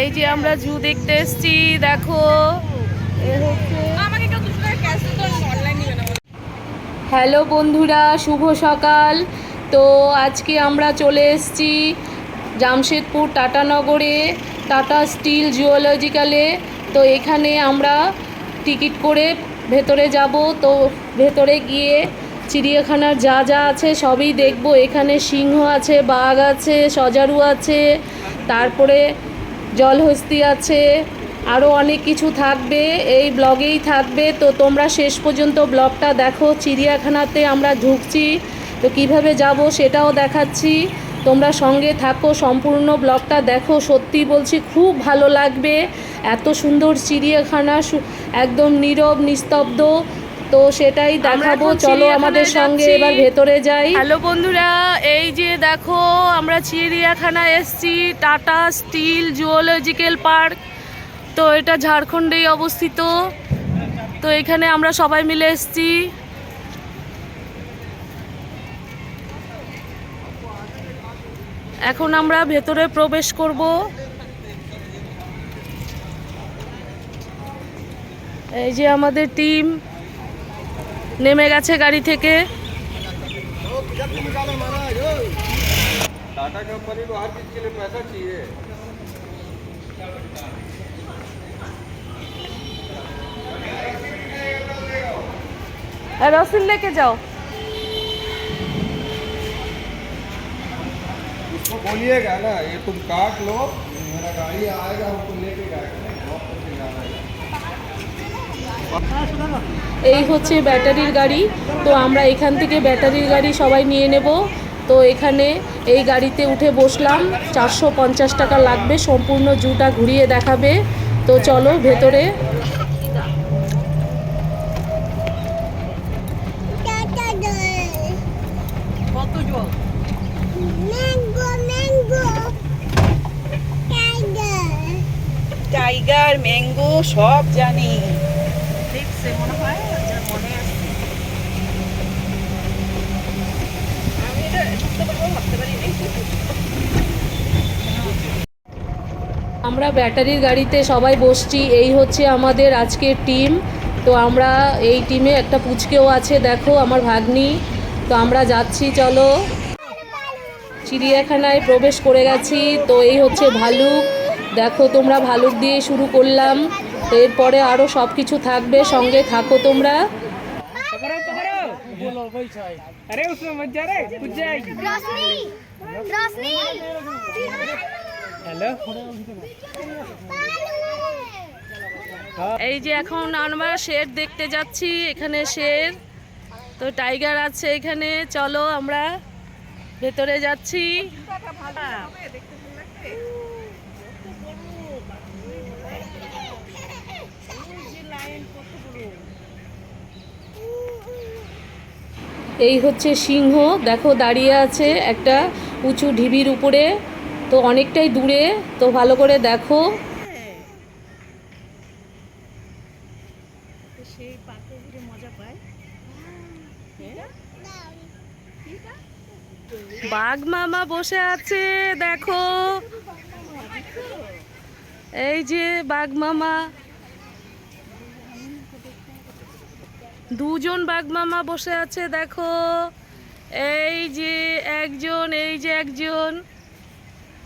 এই যে আমরা জু দেখতে এসছি দেখো। হ্যালো বন্ধুরা শুভ সকাল। তো আজকে আমরা চলে এসছি জামশেদপুর টাটানগরে টাটা স্টিল জুওলজিক্যালে। তো এখানে আমরা টিকিট করে ভেতরে যাব। তো ভেতরে গিয়ে চিড়িয়াখানার যা যা আছে সবই দেখব। এখানে সিংহ আছে বাঘ আছে সজারু আছে। তারপরে জলহস্তি আছে আরও অনেক কিছু থাকবে, এই ব্লগেই থাকবে। তো তোমরা শেষ পর্যন্ত ব্লগটা দেখো, চিড়িয়াখানাতে আমরা ঢুকছি। তো কীভাবে যাব সেটাও দেখাচ্ছি। তোমরা সঙ্গে থাকো, সম্পূর্ণ ব্লগটা দেখো। সত্যি বলছি, খুব ভালো লাগবে। এত সুন্দর চিড়িয়াখানা একদম নীরব, নিস্তব্ধ। তো সেটাই দেখাবো। চলো আমাদের সঙ্গে। এবার ভেতরে যাই। হ্যালো বন্ধুরা এই যে দেখো আমরা চিড়িয়াখানায় এসেছি টাটা স্টিল জুওলজিক্যাল পার্ক। তো এটা ঝাড়খণ্ডেই অবস্থিত। তো এখানে আমরা সবাই মিলে এসছি। এখন আমরা ভেতরে প্রবেশ করব। এই যে আমাদের টিম। নেমে গেছে গাড়ি থেকে टाटा कंपनी को हर चीज के लिए पैसा चाहिए रसिन लेके जाओ उसको बोलिएगा ना ये तुम काट लो मेरा गाड़ी आएगा हमको लेके जाएगा এই হচ্ছে ব্যাটারির গাড়ি। তো আমরা এখান থেকে ব্যাটারির গাড়ি সবাই নিয়ে নেব। তো এখানে এই গাড়িতে উঠে বসলাম। চারশো পঞ্চাশ টাকা লাগবে। সম্পূর্ণ জুটা ঘুরিয়ে দেখাবে। তো চলো ভেতরে। কত জল? Mango, mango. Tiger. Tiger mango সব জানি। আমরা ব্যাটারির গাড়িতে সবাই বসছি এই হচ্ছে আমাদের আজকের টিম। তো আমরা এই টিমে একটা পুচকেও আছে দেখো আমার ভাগ্নি। তো আমরা যাচ্ছি চলো। চিড়িয়াখানায় প্রবেশ করে গেছি তো এই হচ্ছে ভালুক। দেখো তোমরা ভালুক দিয়ে শুরু করলাম। তো এরপরে আরও সব কিছু থাকবে সঙ্গে থাকো তোমরা। Rosni. এই যে এখন আমরা শের দেখতে যাচ্ছি, এখানে শের। তো টাইগার আছে এখানে, চলো আমরা ভেতরে যাচ্ছি। এই হচ্ছে সিংহ, দেখো দাঁড়িয়ে আছে একটা উঁচু ঢিবির উপরে। তো অনেকটাই দূরে তো ভালো করে দেখো। বাঘ মামা বসে আছে দেখো। এই যে বাঘ মামা। দুজন বাঘ মামা বসে আছে দেখো। এই যে একজন এই যে একজন।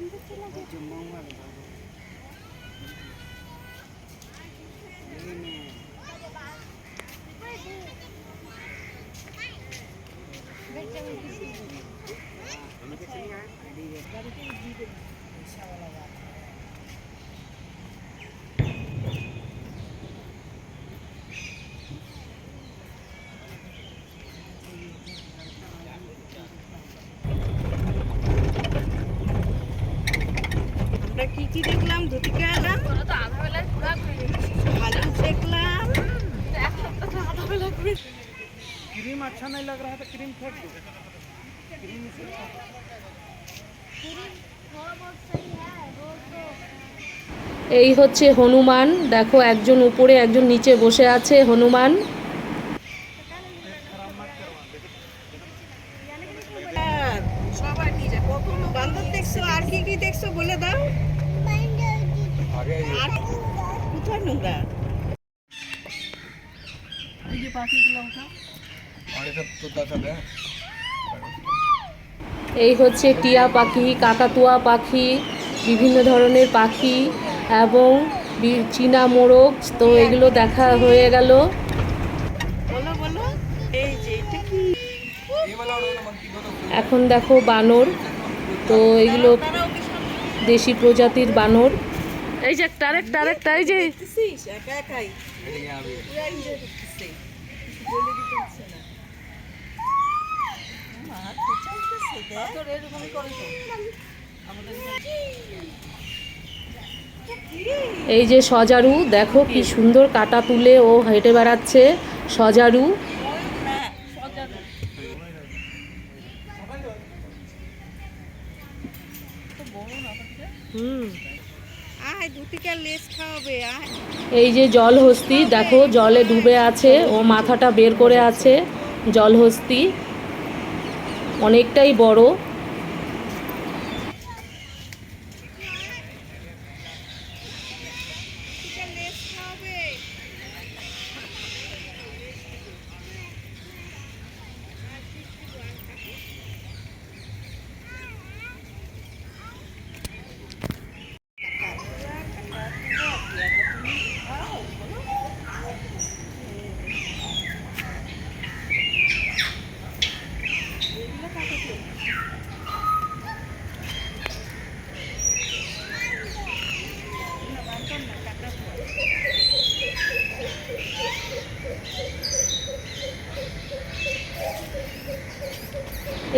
Dari sini kan? Dari sini. Insya Allah. দেখলাম খেলাম দেখলাম। ক্রিম আচ্ছা নাই লাগ রা ক্রিম এই হচ্ছে হনুমান। দেখো একজন উপরে একজন নিচে বসে আছে হনুমান। এই হচ্ছে টিয়া পাখি কাকাতুয়া পাখি বিভিন্ন ধরনের পাখি এবং চীনা মোরগ। তো এগুলো দেখা হয়ে গেল। এখন দেখো বানর। তো এগুলো দেশি প্রজাতির বানর। এই যে তারেক আরেকটা আরেকটা এই যে। এই যে সজারু, দেখো কি সুন্দর কাটা তুলে ও হেঁটে বেড়াচ্ছে। সজারু। এই যে জলহস্তি, দেখো জলে ডুবে আছে, ও মাথাটা বের করে আছে, জলহস্তি। অনেকটাই বড়।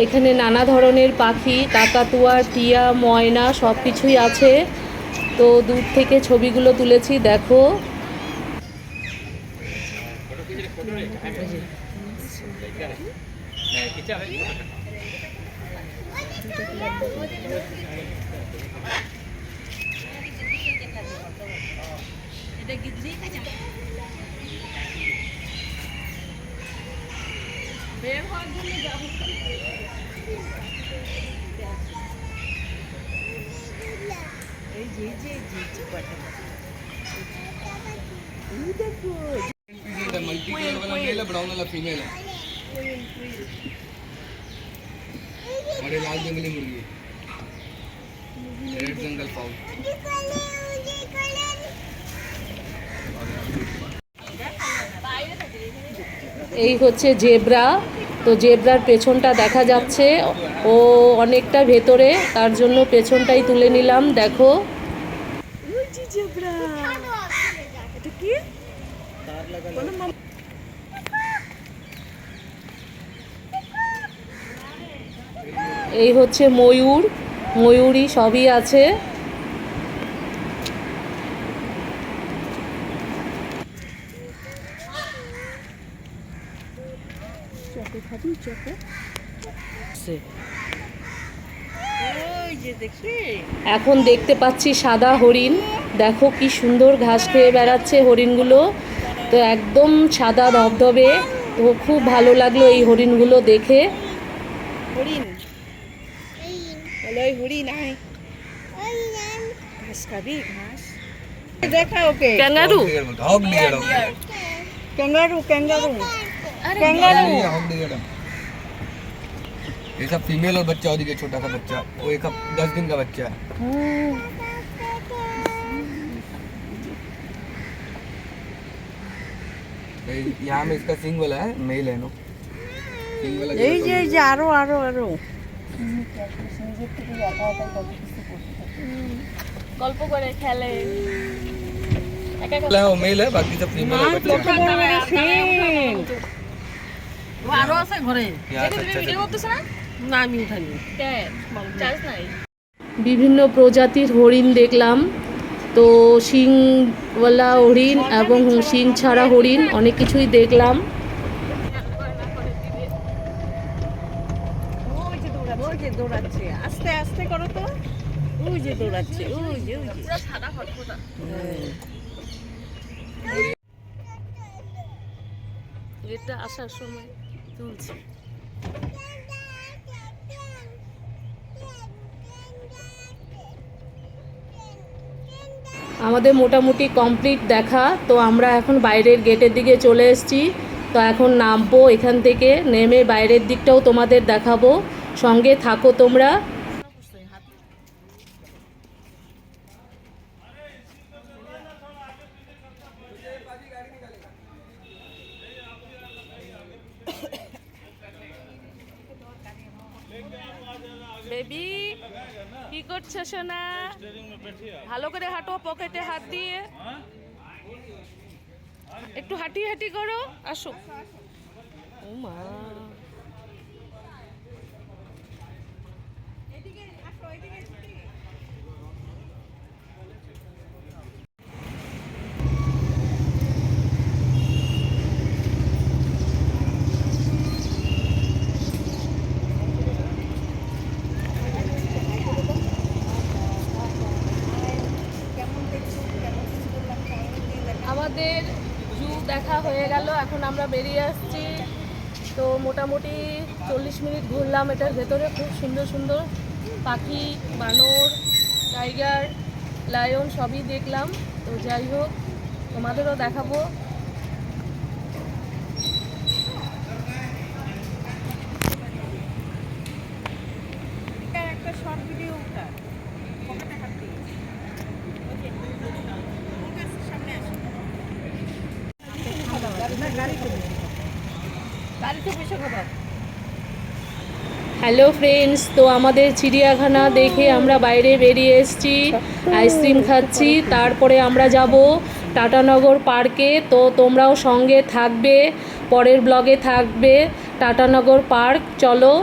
এখানে নানা ধরনের পাখি, কাকাতুয়া, টিয়া, ময়না সব কিছুই আছে। তো দূর থেকে ছবিগুলো তুলেছি, দেখো। मल्टी कलर वाला ब्राउन वाला फीमेल है लाल जंगली मुर्गी रेड जंगल पाउ এই হচ্ছে জেব্রা। তো জেব্রার পেছনটা দেখা যাচ্ছে। ও অনেকটা ভেতরে তার জন্য পেছনটাই তুলে নিলাম দেখো। এই হচ্ছে ময়ূর। ময়ূরই সবই আছে। চকো খাবি চকো এখন দেখতে পাচ্ছি সাদা হরিণ। দেখো কি সুন্দর ঘাস খেয়ে বেড়াচ্ছে হরিণগুলো। তো একদম সাদা ধবধবে। তো খুব ভালো লাগল এই হরিণগুলো দেখে। হরিণ? হরিণ ঘাস খাবি ঘাস। দেখা okay. Kangaroo? Kangaroo kangaroo. Kangaroo ये सब फीमेल और बच्चा और ये छोटा सा बच्चा। वो एक दस दिन का बच्चा है। यहाँ में इसका सिंग वाला है मेल है नो सिंग ये ये ये आरो आरो। आरो গল্প করে খেলে মেল है बाकी सब फीमेल है बच्चा বিভিন্ন প্রজাতির হরিণ দেখলাম। তো শিংওয়ালা হরিণ এবং শিং ছাড়া হরিণ অনেক কিছুই দেখলাম। এটা আসার সময় তুলছি। আমাদের মোটামুটি কমপ্লিট দেখা। তো আমরা এখন বাইরের গেটের দিকে চলে এসেছি। তো এখন নামবো এখান থেকে, নেমে বাইরের দিকটাও তোমাদের দেখাবো। সঙ্গে থাকো তোমরা। বেবি কি করছ, সোনা? ভালো করে হাঁটো, পকেটে হাত দিয়ে। একটু হাঁটি হাঁটি করো, আসো। ও মা আমাদের জু দেখা হয়ে গেল, এখন আমরা বেরিয়ে আসছি। তো মোটামুটি চল্লিশ মিনিট ঘুরলাম এটার ভেতরে, খুব সুন্দর সুন্দর পাখি, বানর, টাইগার, লায়ন সবই দেখলাম। তো যাই হোক, তোমাদেরও দেখাবো এটার একটা শর্ট ভিডিও উঠার পকেটে হাত দিয়ে ওই যে, ওর কাছে সামনে আসো না গাড়িতে বসে গাড়িতে বসে খাবার হ্যালো ফ্রেন্ডস তো আমাদের চিড়িয়াখানা দেখে আমরা বাইরে বেরিয়ে এসেছি। আইসক্রিম খাচ্ছি। তারপরে আমরা যাব টাটানগর পার্কে। তো তোমরাও সঙ্গে থাকবে। পরের ব্লগে থাকবে। টাটানগর পার্ক। চলো।